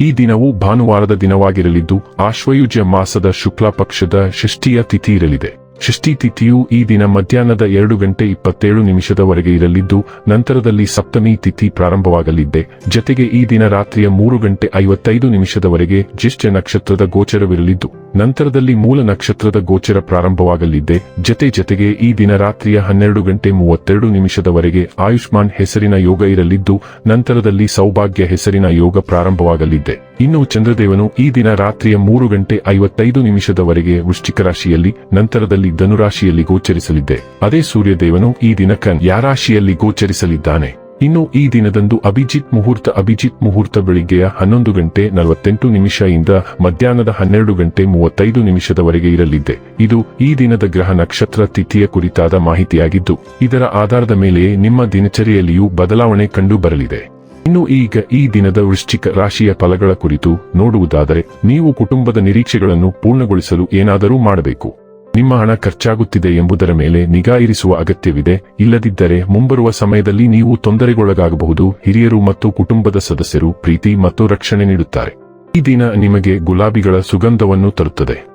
ಈ ದಿನವು ಭಾನುವಾರದ ದಿನವಾಗಿರಲಿದ್ದು ಆಶ್ವಯುಜ ಮಾಸದ ಶುಕ್ಲ ಪಕ್ಷದ ಷಷ್ಠಿಯ ತಿಥಿ ಇರಲಿದೆ. ಷಷ್ಠಿ ತಿಥಿಯು ಈ ದಿನ ಮಧ್ಯಾಹ್ನದ ಎರಡು ಗಂಟೆ ಇಪ್ಪತ್ತೇಳು ನಿಮಿಷದವರೆಗೆ ಇರಲಿದ್ದು, ನಂತರದಲ್ಲಿ ಸಪ್ತಮಿ ತಿಥಿ ಪ್ರಾರಂಭವಾಗಲಿದ್ದೆ. ಜತೆಗೆ ಈ ದಿನ ರಾತ್ರಿಯ ಮೂರು ಗಂಟೆ ಐವತ್ತೈದು ನಿಮಿಷದವರೆಗೆ ಜ್ಯೇಷ್ಠ ನಕ್ಷತ್ರದ ಗೋಚರವಿರಲಿದ್ದು, ನಂತರದಲ್ಲಿ ಮೂಲ ನಕ್ಷತ್ರದ ಗೋಚರ ಪ್ರಾರಂಭವಾಗಲಿದ್ದೆ. ಜತೆ ಜತೆಗೆ ಈ ದಿನ ರಾತ್ರಿಯ ಹನ್ನೆರಡು ಗಂಟೆ ಮೂವತ್ತೆರಡು ನಿಮಿಷದವರೆಗೆ ಆಯುಷ್ಮಾನ್ ಹೆಸರಿನ ಯೋಗ ಇರಲಿದ್ದು, ನಂತರದಲ್ಲಿ ಸೌಭಾಗ್ಯ ಹೆಸರಿನ ಯೋಗ ಪ್ರಾರಂಭವಾಗಲಿದ್ದೆ. ಇನ್ನು ಚಂದ್ರದೇವನು ಈ ದಿನ ರಾತ್ರಿಯ ಮೂರು ಗಂಟೆ ಐವತ್ತೈದು ನಿಮಿಷದವರೆಗೆ ವೃಶ್ಚಿಕ ರಾಶಿಯಲ್ಲಿ, ನಂತರದಲ್ಲಿ ಧನುರಾಶಿಯಲ್ಲಿ ಗೋಚರಿಸಲಿದ್ದೆ. ಅದೇ ಸೂರ್ಯದೇವನು ಈ ದಿನ ಕನ್ಯಾ ರಾಶಿಯಲ್ಲಿ ಗೋಚರಿಸಲಿದ್ದಾನೆ. ಇನ್ನು ಈ ದಿನದಂದು ಅಭಿಜಿತ್ ಮುಹೂರ್ತ ಅಭಿಜಿತ್ ಮುಹೂರ್ತ ಬೆಳಿಗ್ಗೆಯ ಹನ್ನೊಂದು ಗಂಟೆ ನಲವತ್ತೆಂಟು ನಿಮಿಷ ಇಂದ ಮಧ್ಯಾಹ್ನದ ಹನ್ನೆರಡು ಗಂಟೆ ಮೂವತ್ತೈದು ನಿಮಿಷದವರೆಗೆ ಇರಲಿದ್ದೆ. ಇದು ಈ ದಿನದ ಗ್ರಹ ನಕ್ಷತ್ರ ತಿಥಿಯ ಕುರಿತಾದ ಮಾಹಿತಿಯಾಗಿದ್ದು, ಇದರ ಆಧಾರದ ಮೇಲೆಯೇ ನಿಮ್ಮ ದಿನಚರಿಯಲ್ಲಿಯೂ ಬದಲಾವಣೆ ಕಂಡು ಬರಲಿದೆ ಇನ್ನು ಈಗ ಈ ದಿನದ ವೃಶ್ಚಿಕ ರಾಶಿಯ ಫಲಗಳ ಕುರಿತು ನೋಡುವುದಾದರೆ, ನೀವು ಕುಟುಂಬದ ನಿರೀಕ್ಷೆಗಳನ್ನು ಪೂರ್ಣಗೊಳಿಸಲು ಏನಾದರೂ ಮಾಡಬೇಕು. ನಿಮ್ಮ ಹಣ ಖರ್ಚಾಗುತ್ತಿದೆ ಎಂಬುದರ ಮೇಲೆ ನಿಗಾ ಇರಿಸುವ ಅಗತ್ಯವಿದೆ. ಇಲ್ಲದಿದ್ದರೆ ಮುಂಬರುವ ಸಮಯದಲ್ಲಿ ನೀವು ತೊಂದರೆಗೊಳಗಾಗಬಹುದು. ಹಿರಿಯರು ಮತ್ತು ಕುಟುಂಬದ ಸದಸ್ಯರು ಪ್ರೀತಿ ಮತ್ತು ರಕ್ಷಣೆ ನೀಡುತ್ತಾರೆ. ಈ ದಿನ ನಿಮಗೆ ಗುಲಾಬಿಗಳ ಸುಗಂಧವನ್ನು ತರುತ್ತದೆ.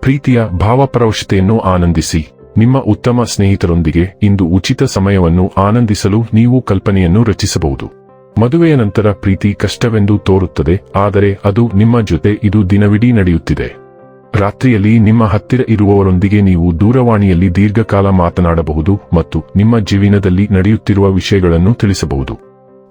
ಪ್ರೀತಿಯ ಭಾವಪರವಶತೆಯನ್ನು ಆನಂದಿಸಿ. ನಿಮ್ಮ ಉತ್ತಮ ಸ್ನೇಹಿತರೊಂದಿಗೆ ಇಂದು ಉಚಿತ ಸಮಯವನ್ನು ಆನಂದಿಸಲು ನೀವು ಕಲ್ಪನೆಯನ್ನು ರಚಿಸಬಹುದು. ಮದುವೆಯ ನಂತರ ಪ್ರೀತಿ ಕಷ್ಟವೆಂದು ತೋರುತ್ತದೆ, ಆದರೆ ಅದು ನಿಮ್ಮ ಜೊತೆ ಇದು ದಿನವಿಡೀ ನಡೆಯುತ್ತಿದೆ. ರಾತ್ರಿಯಲ್ಲಿ ನಿಮ್ಮ ಹತ್ತಿರ ಇರುವವರೊಂದಿಗೆ ನೀವು ದೂರವಾಣಿಯಲ್ಲಿ ದೀರ್ಘಕಾಲ ಮಾತನಾಡಬಹುದು ಮತ್ತು ನಿಮ್ಮ ಜೀವನದಲ್ಲಿ ನಡೆಯುತ್ತಿರುವ ವಿಷಯಗಳನ್ನು ತಿಳಿಸಬಹುದು.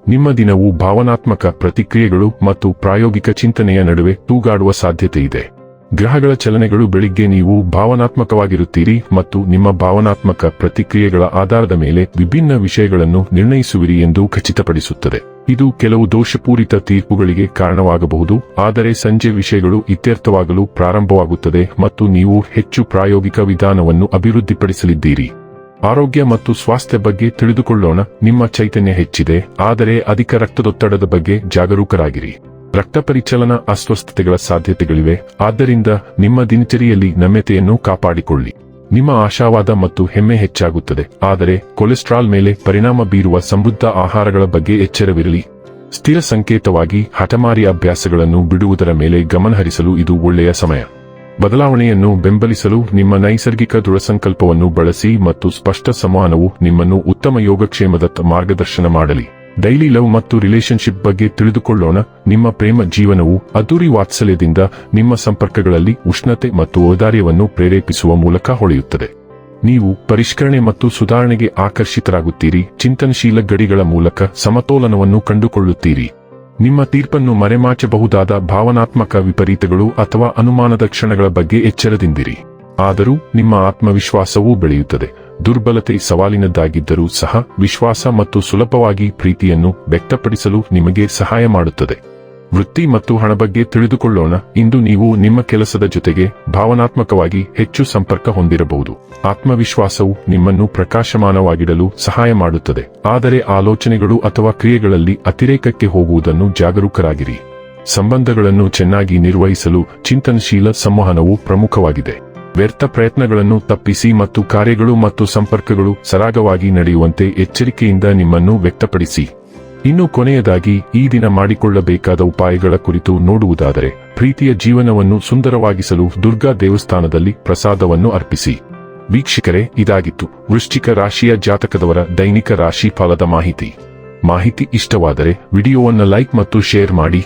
ನಿಮ್ಮ ದಿನವು ಭಾವನಾತ್ಮಕ ಪ್ರತಿಕ್ರಿಯೆಗಳು ಮತ್ತು ಪ್ರಾಯೋಗಿಕ ಚಿಂತನೆಯ ನಡುವೆ ತೂಗಾಡುವ ಸಾಧ್ಯತೆ ಇದೆ ಗ್ರಹಗಳ ಚಲನೆಗಳು ಬೆಳಿಗ್ಗೆ ನೀವು ಭಾವನಾತ್ಮಕವಾಗಿರುತ್ತೀರಿ ಮತ್ತು ನಿಮ್ಮ ಭಾವನಾತ್ಮಕ ಪ್ರತಿಕ್ರಿಯೆಗಳ ಆಧಾರದ ಮೇಲೆ ವಿಭಿನ್ನ ವಿಷಯಗಳನ್ನು ನಿರ್ಣಯಿಸುವಿರಿ ಎಂದು ಖಚಿತಪಡಿಸುತ್ತದೆ. ಇದು ಕೆಲವು ದೋಷಪೂರಿತ ತೀರ್ಪುಗಳಿಗೆ ಕಾರಣವಾಗಬಹುದು, ಆದರೆ ಸಂಜೆ ವಿಷಯಗಳು ಇತ್ಯರ್ಥವಾಗಲು ಪ್ರಾರಂಭವಾಗುತ್ತದೆ ಮತ್ತು ನೀವು ಹೆಚ್ಚು ಪ್ರಾಯೋಗಿಕ ವಿಧಾನವನ್ನು ಅಭಿವೃದ್ಧಿಪಡಿಸಲಿದ್ದೀರಿ. ಆರೋಗ್ಯ ಮತ್ತು ಸ್ವಾಸ್ಥ್ಯ ಬಗ್ಗೆ ತಿಳಿದುಕೊಳ್ಳೋಣ, ನಿಮ್ಮ ಚೈತನ್ಯ ಹೆಚ್ಚಿದೆ, ಆದರೆ ಅಧಿಕ ರಕ್ತದೊತ್ತಡದ ಬಗ್ಗೆ ಜಾಗರೂಕರಾಗಿರಿ. ರಕ್ತ ಪರಿಚಲನ ಅಸ್ವಸ್ಥತೆಗಳ ಸಾಧ್ಯತೆಗಳಿವೆ. ಆದ್ದರಿಂದ ನಿಮ್ಮ ದಿನಚರಿಯಲ್ಲಿ ನಮ್ಯತೆಯನ್ನು ಕಾಪಾಡಿಕೊಳ್ಳಿ. ನಿಮ್ಮ ಆಶಾವಾದ ಮತ್ತು ಹೆಮ್ಮೆ ಹೆಚ್ಚಾಗುತ್ತದೆ. ಆದರೆ ಕೊಲೆಸ್ಟ್ರಾಲ್ ಮೇಲೆ ಪರಿಣಾಮ ಬೀರುವ ಸಮೃದ್ಧ ಆಹಾರಗಳ ಬಗ್ಗೆ ಎಚ್ಚರವಿರಲಿ. ಸ್ಥಿರ ಸಂಕೇತವಾಗಿ ಹಠಮಾರಿ ಅಭ್ಯಾಸಗಳನ್ನು ಬಿಡುವುದರ ಮೇಲೆ ಗಮನಹರಿಸಲು ಇದು ಒಳ್ಳೆಯ ಸಮಯ. ಬದಲಾವಣೆಯನ್ನು ಬೆಂಬಲಿಸಲು ನಿಮ್ಮ ನೈಸರ್ಗಿಕ ದೃಢಸಂಕಲ್ಪವನ್ನು ಬಳಸಿ ಮತ್ತು ಸ್ಪಷ್ಟ ಸಂವಹನವು ನಿಮ್ಮನ್ನು ಉತ್ತಮ ಯೋಗಕ್ಷೇಮದತ್ತ ಮಾರ್ಗದರ್ಶನ ಮಾಡಲಿ. ಡೈಲಿ ಲವ್ ಮತ್ತು ರಿಲೇಶನ್ಶಿಪ್ ಬಗ್ಗೆ ತಿಳಿದುಕೊಳ್ಳೋಣ. ನಿಮ್ಮ ಪ್ರೇಮ ಜೀವನವು ಅದ್ದೂರಿ ವಾತ್ಸಲ್ಯದಿಂದ ನಿಮ್ಮ ಸಂಪರ್ಕಗಳಲ್ಲಿ ಉಷ್ಣತೆ ಮತ್ತು ಔದಾರ್ಯವನ್ನು ಪ್ರೇರೇಪಿಸುವ ಮೂಲಕ ಹೊಳೆಯುತ್ತದೆ. ನೀವು ಪರಿಷ್ಕರಣೆ ಮತ್ತು ಸುಧಾರಣೆಗೆ ಆಕರ್ಷಿತರಾಗುತ್ತೀರಿ. ಚಿಂತನಶೀಲ ಗಡಿಗಳ ಮೂಲಕ ಸಮತೋಲನವನ್ನು ಕಂಡುಕೊಳ್ಳುತ್ತೀರಿ. ನಿಮ್ಮ ತೀರ್ಪನ್ನು ಮರೆಮಾಚಬಹುದಾದ ಭಾವನಾತ್ಮಕ ವಿಪರೀತಗಳು ಅಥವಾ ಅನುಮಾನದ ಕ್ಷಣಗಳ ಬಗ್ಗೆ ಎಚ್ಚರದಿಂದಿರಿ. ಆದರೂ ನಿಮ್ಮ ಆತ್ಮವಿಶ್ವಾಸವೂ ಬೆಳೆಯುತ್ತದೆ. ದುರ್ಬಲತೆ ಸವಾಲಿನದ್ದಾಗಿದ್ದರೂ ಸಹ ವಿಶ್ವಾಸ ಮತ್ತು ಸುಲಭವಾಗಿ ಪ್ರೀತಿಯನ್ನು ವ್ಯಕ್ತಪಡಿಸಲು ನಿಮಗೆ ಸಹಾಯ ಮಾಡುತ್ತದೆ. ವೃತ್ತಿ ಮತ್ತು ಹಣ ಬಗ್ಗೆ ತಿಳಿದುಕೊಳ್ಳೋಣ. ಇಂದು ನೀವು ನಿಮ್ಮ ಕೆಲಸದ ಜೊತೆಗೆ ಭಾವನಾತ್ಮಕವಾಗಿ ಹೆಚ್ಚು ಸಂಪರ್ಕ ಹೊಂದಿರಬಹುದು. ಆತ್ಮವಿಶ್ವಾಸವು ನಿಮ್ಮನ್ನು ಪ್ರಕಾಶಮಾನವಾಗಿಡಲು ಸಹಾಯ ಮಾಡುತ್ತದೆ. ಆದರೆ ಆಲೋಚನೆಗಳು ಅಥವಾ ಕ್ರಿಯೆಗಳಲ್ಲಿ ಅತಿರೇಕಕ್ಕೆ ಹೋಗುವುದನ್ನು ಜಾಗರೂಕರಾಗಿರಿ. ಸಂಬಂಧಗಳನ್ನು ಚೆನ್ನಾಗಿ ನಿರ್ವಹಿಸಲು ಚಿಂತನಶೀಲ ಸಂವಹನವು ಪ್ರಮುಖವಾಗಿದೆ. ವ್ಯರ್ಥ ಪ್ರಯತ್ನಗಳನ್ನು ತಪ್ಪಿಸಿ ಮತ್ತು ಕಾರ್ಯಗಳು ಮತ್ತು ಸಂಪರ್ಕಗಳು ಸರಾಗವಾಗಿ ನಡೆಯುವಂತೆ ಎಚ್ಚರಿಕೆಯಿಂದ ನಿಮ್ಮನ್ನು ವ್ಯಕ್ತಪಡಿಸಿ. ಇನ್ನು ಕೊನೆಯದಾಗಿ, ಈ ದಿನ ಮಾಡಿಕೊಳ್ಳಬೇಕಾದ ಉಪಾಯಗಳ ಕುರಿತು ನೋಡುವುದಾದರೆ, ಪ್ರೀತಿಯ ಜೀವನವನ್ನು ಸುಂದರವಾಗಿಸಲು ದುರ್ಗಾ ದೇವಸ್ಥಾನದಲ್ಲಿ ಪ್ರಸಾದವನ್ನು ಅರ್ಪಿಸಿ. ವೀಕ್ಷಕರೇ, ಇದಾಗಿತ್ತು. ವೃಶ್ಚಿಕ ರಾಶಿಯ ಜಾತಕದವರ ದೈನಿಕ ರಾಶಿ ಫಲದ ಮಾಹಿತಿ. ಮಾಹಿತಿ ಇಷ್ಟವಾದರೆ, ವಿಡಿಯೋವನ್ನು ಲೈಕ್ ಮತ್ತು ಶೇರ್ ಮಾಡಿ.